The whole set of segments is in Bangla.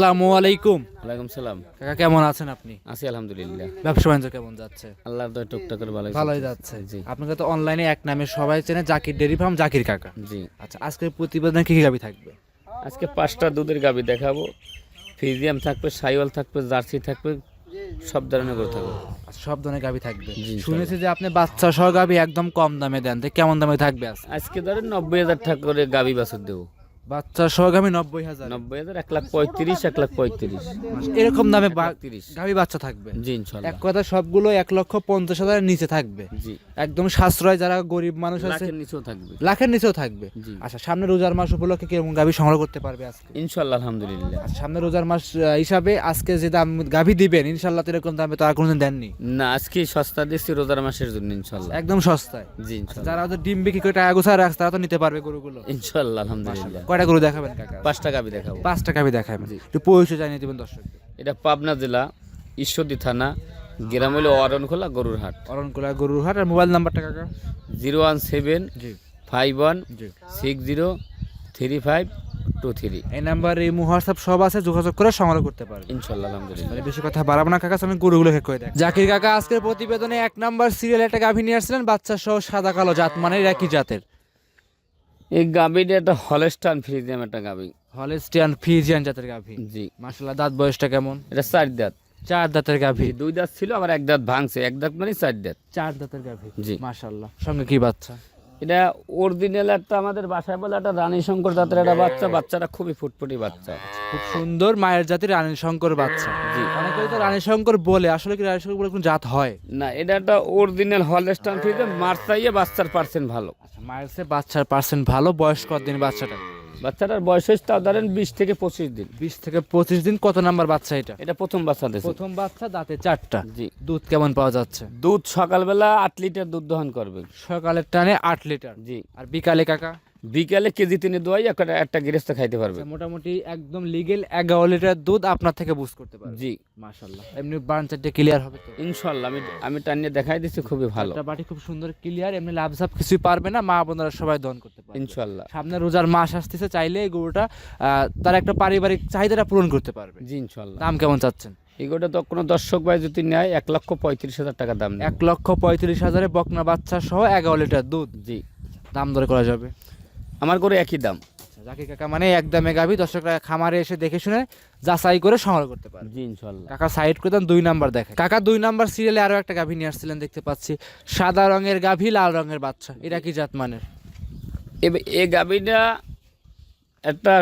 আসসালামু আলাইকুম। ওয়ালাইকুম সালাম। কাকা কেমন আছেন আপনি? আছি আলহামদুলিল্লাহ। ব্যবসা বাণিজ্য কেমন যাচ্ছে? টুকটাক করে ভালো ভালোই যাচ্ছে। জি। আপনাকে তো অনলাইনে এক নামে সবাই চেনে জাকির ডেরি ফার্ম জাকির কাকা। জি। আচ্ছা আজকের প্রতিবেদনে কি কি গাবি থাকবে? আজকে পাঁচটা দুধের গাবি দেখাবো। ফিজিয়াম থাকবে সাইওয়াল থাকবে জার্সি থাকবে সব ধরনের করে থাকবে। আচ্ছা, সব ধরনের গাবি থাকবে। শুনেছি যে আপনি বাচ্চা সহ গাবি একদম কম দামে দেন। তো কেমন দামে থাকবে আজকে? আজকে ধরেন নব্বই হাজার টাকা করে গাবি বাছর দেবো। বাচ্চা নব্বই হাজার। নব্বই হাজার এক লাখ পঁয়ত্রিশ এক লাখ পঁয়ত্রিশ। এরকম দামে তিরিশ। গাভী বাচ্চা থাকবে। জি ইনশাল্লাহ। এক কথা সবগুলো এক লক্ষ পঞ্চাশ হাজারের নিচে থাকবে। জি। একদম সাশ্রয় যারা গরিব মানুষ আছে লাখের নিচেও থাকবে। লাখের নিচেও থাকবে। জি। আচ্ছা সামনে রোজার মাস উপলক্ষে কীরকম গাভী সংগ্রহ করতে পারবে আজকে? ইনশাল্লাহ আলহামদুলিল্লাহ। আচ্ছা, সামনে রোজার মাস হিসাবে আজকে যে দাম গাভী দিবেন ইনশাল্লাহ তো এরকম দামে তো আর কোনোদিন দেননি। না আজকে সস্তা দিচ্ছি রোজার মাসের জন্য ইনশাল্লাহ। একদম সস্তায়। জি আচ্ছা, যারা ডিম বিক্রি করে টাকা গোছা রাখছে তারা তো নিতে পারবে গরুগুলো। ইনশাল্লাহ আলহামদুলিল্লাহ। কয়টা গরু দেখাবেন? কাকা পাঁচটা গাবি দেখাবো। পাঁচটা গাভী দেখাবেন। একটু পরিচয় জানিয়ে দিবেন দর্শক এটা পাবনা জেলা ঈশ্বরদী থানা গ্রাম হলো অরণখোলা গরুর হাট। অরণকুলা গরুর হাট আর মোবাইল নাম্বারটা কাকা? Zero one seven five one six zero three five two three. এই নাম্বার এই হোয়াটসঅ্যাপ সব আছে যোগাযোগ করে সংগ্রহ করতে পারবে ইনশাল্লাহ আলহামদুলিল্লাহ। মানে বেশি কথা বাড়াবো না কাকা আমি গরুগুলো করে দেখ। জাকির কাকা আজকের প্রতিবেদনে এক নাম্বার সিরিয়াল একটা গাভী নিয়ে আসছিলেন বাচ্চা সহ সাদা কালো জাত মানে একই জাতের। এই গাবিটা একটা হলেস্টান ফ্রিজিয়াম একটা গাভী। হলেস্টিয়ান ফ্রিজিয়ান জাতের গাভী। জি। মাসাল্লাহ দাঁত বয়সটা কেমন? এটা চার দাঁত। চার দাঁতের গাভী। দুই দাঁত ছিল আবার এক দাঁত ভাঙছে। এক দাঁত মানে চার দাঁত। চার দাঁতের গাভী। জি। মাশাল্লাহ সঙ্গে কি বাচ্চা? এটা অরিজিনাল একটা আমাদের বাসায় বলে একটা রানী শঙ্কর জাতের একটা বাচ্চা। বাচ্চাটা খুবই ফুটফুটি বাচ্চা। খুব সুন্দর মায়ের জাতির রানী শঙ্কর বাচ্চা জি। অনেকে তো রানী শঙ্কর বলে আসলে কি রানী শঙ্কর বলে কোন জাত হয়? না এটা একটা অরিজিনাল হলেস্টান ফ্রিজিয়াম মার চাইয়ে বাচ্চার পার্সেন্ট ভালো। আচ্ছা মায়ের চেয়ে বাচ্চার পার্সেন্ট ভালো বয়স কতদিন বাচ্চাটা বাচ্চাটার বয়স হয়েছে তাও ধরেন বিশ থেকে পঁচিশ দিন। বিশ থেকে পঁচিশ দিন কত নাম্বার বাচ্চা এটা? এটা প্রথম বাচ্চা দিয়েছে। প্রথম বাচ্চা দাঁতে চারটা। জি। দুধ কেমন পাওয়া যাচ্ছে? দুধ সকালবেলা আট লিটার দুধ দহন করবে সকালের টানে আট লিটার। জি। আর বিকালে কাকা? বিকালে কেজি তিনে দোয়াই একটা একটা গৃহস্থ খাইতে পারবে। আচ্ছা, মোটামুটি একদম লিগেল এগারো লিটার দুধ আপনার থেকে বুঝ করতে পারবে। জি। মাশাল্লাহ এমনি বার্ন চারটে ক্লিয়ার হবে তো। ইনশাল্লাহ আমি আমি টানিয়ে দেখাই দিচ্ছি খুবই ভালো। একটা বাটি খুব সুন্দর ক্লিয়ার এমনি লাভ সাপ কিছুই পারবে না মা বোনেরা সবাই দন করতে পারবে। ইনশাল্লাহ সামনে রোজার মাস আসতেছে চাইলে এই গরুটা তার একটা পারিবারিক চাহিদাটা পূরণ করতে পারবে। জি ইনশাল্লাহ দাম কেমন চাচ্ছেন? এই এগুলো তো কোনো দর্শক ভাই যদি নেয় এক লক্ষ পঁয়ত্রিশ হাজার টাকা দাম এক লক্ষ পঁয়ত্রিশ হাজারে বকনা বাচ্চা সহ এগারো লিটার দুধ। জি। দাম দরে করা যাবে। আমার করে একই দাম। আচ্ছা, জাকির কাকা মানে একদমে গাভি দর্শকরা খামারে এসে দেখে শুনে যাচাই করে সংগ্রহ করতে পারবে। জি ইনশাল্লাহ কাকা সাইড করে দেন দুই নাম্বার দেখে কাকা দুই নাম্বার সিরিয়ালে আরও একটা গাভী নিয়ে আসছিলেন দেখতে পাচ্ছি। সাদা রঙের গাভী লাল রঙের বাচ্চা। এটা কি জাত মানের? এই গাবিটা একটা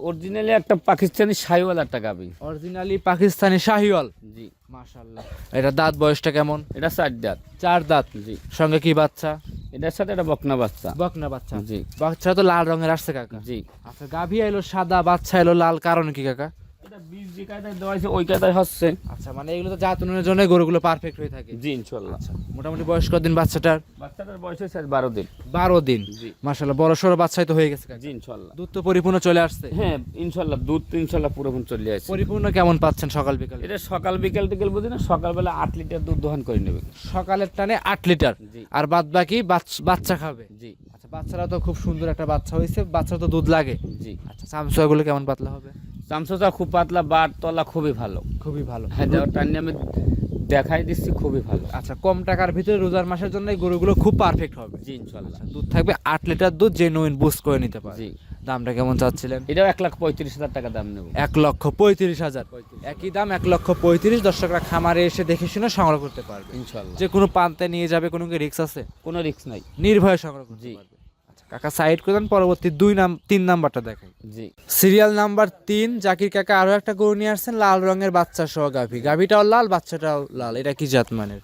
অরিজিনালি একটা পাকিস্তানি সাইওয়াল একটা গাভী। অরিজিনালি পাকিস্তানি শাহিওয়াল? জি। মাশাল্লাহ এটা দাঁত বয়সটা কেমন? এটা চার দাঁত। চার দাঁত। জি। সঙ্গে কি বাচ্চা? এটার সাথে একটা বকনা বাচ্চা। বকনা বাচ্চা। জি। বাচ্চা তো লাল রঙের আসছে কাকা। জি। আচ্ছা গাভী এলো সাদা বাচ্চা এলো লাল কারণ কি কাকা? এটা বীজ যে কায়দায় দেওয়া হয়েছে ওই কায়দায় হচ্ছে। আচ্ছা মানে এগুলো তো জাত উন্নয়নের জন্য গরুগুলো পারফেক্ট হয়ে থাকে। জি ইনশাল্লাহ। মোটামুটি বয়স কদিন বাচ্চাটার? বাচ্চাটার বয়স হয়েছে আজ বারো দিন। বারো দিন? জি। বড় সড়ো বাচ্চাই তো হয়ে গেছে কাকা জি ইনশাল্লাহ। দুধ তো পরিপূর্ণ চলে আসছে? হ্যাঁ ইনশাল্লাহ দুধ তো ইনশাল্লাহ পুরোপুরি চলে আসছে। পরিপূর্ণ কেমন পাচ্ছেন সকাল বিকাল? এটা সকাল বিকাল টিকেল বুঝি না সকালবেলা আট লিটার দুধ দহন করে নেবে। সকালের টানে আট লিটার? জি। আর বাদ বাকি বাচ্চা খাবে? জি। আচ্ছা বাচ্চারা তো খুব সুন্দর একটা বাচ্চা হয়েছে বাচ্চারা তো দুধ লাগে। জি। আচ্ছা চামচুয়াগুলো কেমন পাতলা হবে? চামচা খুব পাতলা বাট তলা খুবই ভালো। খুবই ভালো। হ্যাঁ টাইম আমি দেখাই দিচ্ছি খুবই ভালো। আচ্ছা কম টাকার ভিতরে রোজার মাসের জন্য এই গরুগুলো খুব পারফেক্ট হবে। জি ইনশাল্লাহ। দুধ থাকবে আট লিটার দুধ যে জেনুইন বুস্ট করে নিতে পারে জি। দামটা কেমন চাচ্ছিলেন? এটাও এক লাখ পঁয়ত্রিশ হাজার টাকা দাম নেব। এক লক্ষ পঁয়ত্রিশ হাজার। একই দাম এক লক্ষ পঁয়ত্রিশ দর্শকরা খামারে এসে দেখে শুনে সংগ্রহ করতে পারবে। ইনশাল্লাহ। যে কোনো পান্তে নিয়ে যাবে কোনো কি রিক্স আছে? কোনো রিস্ক নাই। নির্ভয়ে সংগ্রহ করতে জি। পারবে। আচ্ছা কাকা সাইড করে দেন পরবর্তী দুই নাম তিন নাম্বারটা দেখেন জি। সিরিয়াল নাম্বার তিন জাকির কাকা আরও একটা গরু নিয়ে আসছেন লাল রঙের বাচ্চা সহ গাভী। গাভীটাও লাল বাচ্চাটাও লাল এটা কি জাত মানের?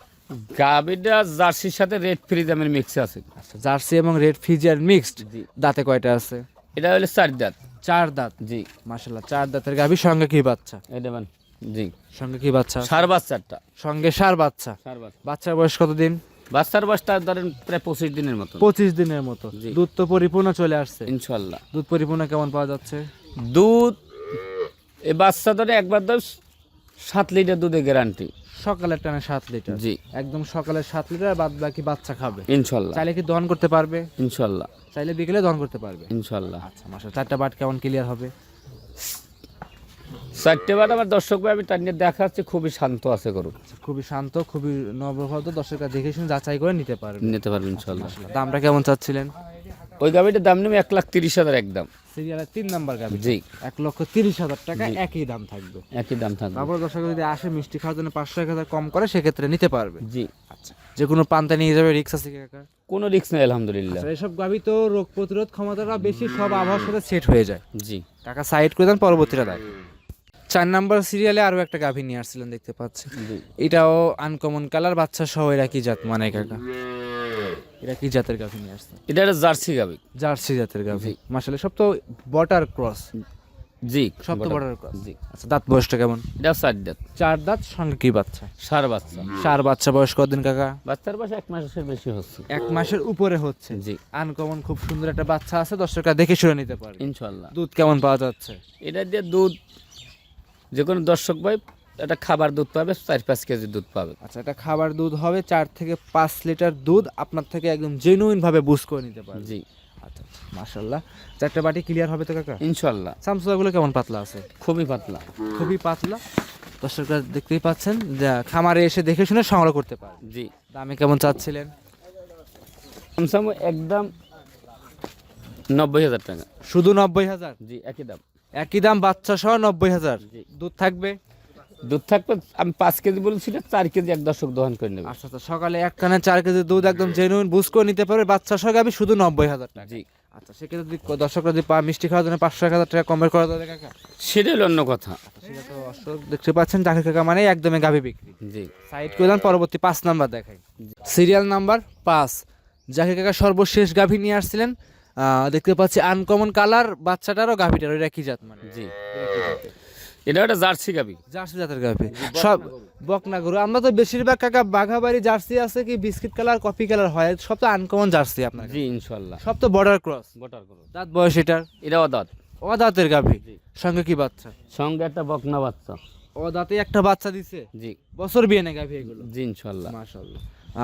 গাবিটা জার্সির সাথে রেড ফ্রি দামের মিক্স আছে। আচ্ছা জার্সি এবং রেড ফিজিয়ার মিক্সড দাঁতে কয়টা আছে? এটা হলো চার দাঁত। চার দাঁত? জি। মাশাল্লাহ চার দাঁতের গাভী সঙ্গে কি বাচ্চা? এটা মান জি। সঙ্গে কি বাচ্চা? সার বাচ্চারটা সঙ্গে সার বাচ্চা। সার বাচ্চা। বাচ্চার বয়স কতদিন? বাচ্চার বয়সটা ধরেন প্রায় পঁচিশ দিনের মতো পঁচিশ দিনের মতো। দুধ তো পরিপূর্ণ চলে আসছে। ইনশাল্লাহ। দুধ পরিপূর্ণ কেমন পাওয়া যাচ্ছে? দুধ এই বাচ্চা ধরে একবার ধর সাত লিটার দুধে গ্যারান্টি সকালের টানে সাত লিটার। জি। একদম সকালে সাত লিটার বাদ বাকি বাচ্চা খাবে। ইনশাল্লাহ। চাইলে কি দহন করতে পারবে? ইনশাল্লাহ। চাইলে বিকেলে দহন করতে পারবে। ইনশাল্লাহ। আচ্ছা মাসা চারটা বাট কেমন ক্লিয়ার হবে? চারটে বার আমার দর্শক ভাই আমি তার নিয়ে দেখাচ্ছি খুবই শান্ত আছে গরু। খুবই শান্ত খুবই নবভদ্র দর্শকরা দেখে শুনে যাচাই করে নিতে পারবে। নিতে পারবেন ইনশাল্লাহ দামটা কেমন চাচ্ছিলেন? ওই গাবিটার দাম নেবে এক লাখ তিরিশ হাজার একদম। সিরিয়ালের তিন নাম্বার গাবি জি। এক লক্ষ তিরিশ হাজার টাকা একই দাম থাকবে। একই দাম থাকবে। তারপর দর্শক যদি আসে মিষ্টি খাওয়ার জন্য পাঁচশো এক হাজার কম করে সেক্ষেত্রে নিতে পারবে। জি। আচ্ছা যে কোনো পান্তা নিয়ে যাবে রিক্স আছে কাকা? কোনো রিস্ক নেই আলহামদুলিল্লাহ। আচ্ছা, এসব গাবি তো রোগ প্রতিরোধ ক্ষমতাটা বেশি সব আবহাওয়ার সাথে সেট হয়ে যায়। জি। কাকা সাইড করে দেন পরবর্তীটা দেখ। চার নাম্বার সিরিয়ালে আরও একটা গাভী নিয়ে আসছিলেন দেখতে পাচ্ছি। এটাও আনকমন কালার বাচ্চা সহ এরা কি জাত? মানে কাকা? এটা কি জাতের গাভী নিয়ে আসছে? এটা একটা জার্সি গাবি জার্সি জাতের গাভী। মাসালে সব তো বটার ক্রস জি সব তো বটার ক্রস জি। আচ্ছা দাঁত বয়সটা কেমন? এটা চার দাঁত। চার দাঁত সঙ্গে কি বাচ্চা? সার বাচ্চা। চার বাচ্চা বয়স কতদিন কাকা? বাচ্চার বয়স এক মাসের বেশি হচ্ছে। এক মাসের উপরে হচ্ছে। জি। আনকমন খুব সুন্দর একটা বাচ্চা আছে দর্শকরা দেখে শুনে নিতে পারে ইনশাল্লাহ দুধ কেমন পাওয়া যাচ্ছে? এটা দিয়ে দুধ যে কোনো দর্শক ভাই একটা খাবার দুধ পাবে চার পাঁচ কেজি দুধ পাবে। আচ্ছা এটা খাবার দুধ হবে চার থেকে পাঁচ লিটার দুধ আপনার থেকে একদম জেনুইন ভাবে বুঝ করে নিতে পারবে। জি। আচ্ছা মাশাল্লাহ চারটা বাটি ক্লিয়ার হবে তো কাকা? ইনশাল্লাহ সামসুদাগুলো কেমন পাতলা আছে? খুবই পাতলা। খুবই পাতলা। দর্শকরা দেখতেই পাচ্ছেন যে খামারে এসে দেখে শুনে সংগ্রহ করতে পারে জি। দামে কেমন চাচ্ছিলেন? স্যামসাং একদম নব্বই হাজার টাকা। শুধু নব্বই হাজার? জি একই দাম। একই দাম বাচ্চা সহ নব্বই হাজার। দুধ থাকবে? দুধ থাকবে আমি পাঁচ কেজি বলছিল চার কেজি এক দশক দহন করে নেবে। আচ্ছা আচ্ছা সকালে এক কানে চার কেজি দুধ একদম জেনুইন বুঝ করে নিতে পারবে বাচ্চা সহ আমি শুধু নব্বই হাজার টাকা। জি। আচ্ছা সেক্ষেত্রে যদি দর্শকরা যদি পা মিষ্টি খাওয়ার জন্য পাঁচশো এক হাজার টাকা কমের করা যাবে কাকা? সেটা হলো অন্য কথা। সেটা তো দর্শক দেখতে পাচ্ছেন জাকির কাকা মানে একদমই গাভি বিক্রি। জি। সাইড করে দেন পরবর্তী পাঁচ নাম্বার দেখাই। সিরিয়াল নাম্বার পাঁচ। জাকির কাকা সর্বশেষ গাভী নিয়ে আসছিলেন দেখতে পাচ্ছি আনকমন কালার বাচ্চাটারও গাভীটার ওইটা কি জাত মানে। জি। এটা একটা জার্সি গাবি জার্সি জাতের গাভী। সব বকনা গরু। আমরা তো বেশিরভাগ কাকা বাঘাবাড়ি জার্সি আছে কি বিস্কিট কালার কফি কালার হয়। সব তো আনকমন জার্সি আপনার জি ইনশাল্লাহ। সব তো বর্ডার ক্রস বটার করো দাঁত বয়স এটার? এটা অদাত। অদাঁতের গাভী। সঙ্গে কি বাচ্চা? সঙ্গে একটা বকনা বাচ্চা। অদাঁতে একটা বাচ্চা দিছে? জি। বছর বিয়ে নেই গাভী এগুলো। জি ইনশাল্লাহ। মাশাআল্লাহ।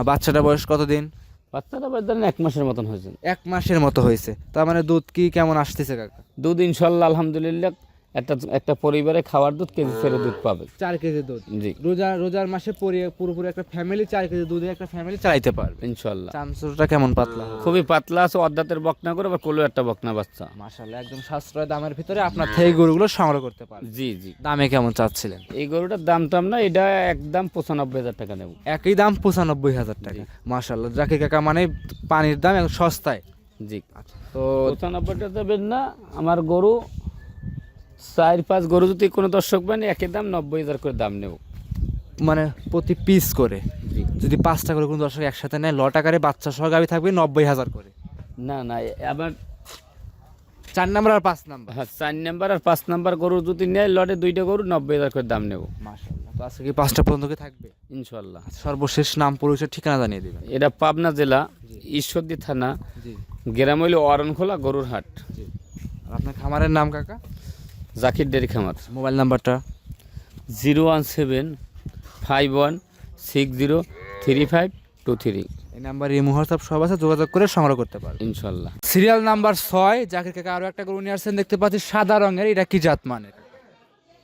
বাচ্চাটা বয়স কতদিন? বাচ্চাটা বেশ ধরেন এক মাসের মতন হয়েছে। এক মাসের মতো হয়েছে। তার মানে দুধ কি কেমন আসতেছে কাকা? দুধ ইনশাল্লাহ আলহামদুলিল্লাহ একটা একটা পরিবারে খাওয়ার দুধ কেজি ছেড়ে দুধ পাবে। চার কেজি দুধ। জি। রোজা রোজার মাসে পরি- পুরোপুরি একটা ফ্যামিলি চার কেজি দুধে একটা ফ্যামিলি চালাইতে পারবে। ইনশাল্লাহ। চামচুরটা কেমন পাতলা খুবই পাতলা আছে অর্ধাতের বকনা করে আবার কোলো একটা বকনা বাচ্চা। মাশাআল্লাহ একদম সাশ্রয় দামের ভিতরে আপনার থেকে গরুগুলো সংগ্রহ করতে পারবে। জি জি। দামে কেমন চাচ্ছিলেন? এই গরুটার দাম টাম না এটা একদম পঁচানব্বই হাজার টাকা নেব। একই দাম পঁচানব্বই হাজার টাকা। মাশাআল্লাহ জাকি কাকা মানে পানির দাম এখন সস্তায়। জি। তো পঁচানব্বইটা দেবেন না আমার গরু চার পাঁচ গরু যদি কোনো দর্শক বানি একই দাম নব্বই হাজার করে দাম নেব। মানে প্রতি পিস করে? যদি পাঁচটা করে কোনো দর্শক একসাথে নেয় ল টাকারে বাচ্চা সহ গাবি থাকবে নব্বই হাজার করে। না না আবার চার নাম্বার আর পাঁচ নাম্বার? হ্যাঁ চার নাম্বার আর পাঁচ নাম্বার গরু যদি নেয় লটে দুইটা গরু নব্বই হাজার করে দাম নেব। মাশাআল্লাহ। তো আজকে কি পাঁচটা পর্যন্ত কি থাকবে? ইনশাল্লাহ আচ্ছা, সর্বশেষ নাম পরিচয় ঠিকানা জানিয়ে দিবেন। এটা পাবনা জেলা ঈশ্বরদী থানা গ্রাম হইল অরণখোলা গরুর হাট আপনার খামারের নাম কাকা? জাকির ডেরি খামার। মোবাইল নাম্বারটা? Zero one seven five one six zero three five two three. এই নাম্বার এই মুহূর্তে সব আছে যোগাযোগ করে সংগ্রহ করতে পারবেন ইনশাল্লাহ। সিরিয়াল নাম্বার ছয় জাকির কাকা আরও একটা গরু নিয়ে আসছেন দেখতে পাচ্ছি সাদা রঙের এটা কি জাত মানের?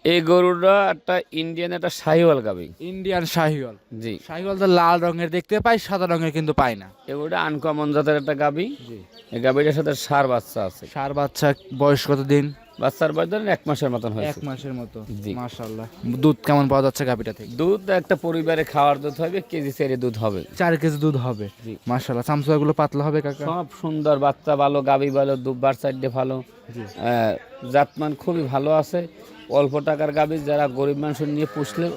এই গরুটা একটা ইন্ডিয়ান একটা শাহিওয়াল গাবি ইন্ডিয়ান শাহিওয়াল। জি। শাহিওয়াল তো লাল রঙের দেখতে পাই সাদা রঙের কিন্তু পাই না। গরুটা আনকমন জাতের একটা গাবি জি। এই গাবিটার সাথে সার বাচ্চা আছে। সার বাচ্চা বয়স কত দিন বাচ্চার বয়স ধরেন এক মাসের মতন এক মাসের মতো। মাশাআল্লাহ। দুধ কেমন পাওয়া যাচ্ছে গাভিটা থেকে? দুধ একটা পরিবারে খাওয়ার দুধ হবে কেজি সেরে দুধ হবে। চার কেজি দুধ হবে। মাশাআল্লাহগুলো পাতলা হবে কাকা? সব সুন্দর বাচ্চা ভালো গাবি ভালো দুবার সাইডে ভালো। আহ, জাতমান খুবই ভালো আছে। অল্প টাকার গাবি যারা গরিব মানুষ নিয়ে পুষলে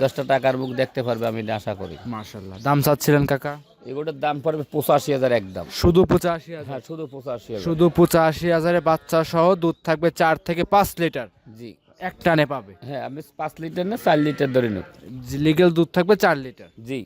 দশটা টাকার মুখ দেখতে পারবে আমি আশা করি। মাশাআল্লাহ দাম চাচ্ছিলেন কাকা? এগুলোর দাম পড়বে পঁচাশি হাজার একদম। শুধু পঁচাশি হাজার? হ্যাঁ শুধু পঁচাশি হাজার। শুধু পঁচাশি হাজারে বাচ্চা সহ দুধ থাকবে চার থেকে পাঁচ লিটার। জি। এক টানে পাবে। হ্যাঁ আমি পাঁচ লিটার না চার লিটার ধরে নেব। লিগেল দুধ থাকবে চার লিটার। জি।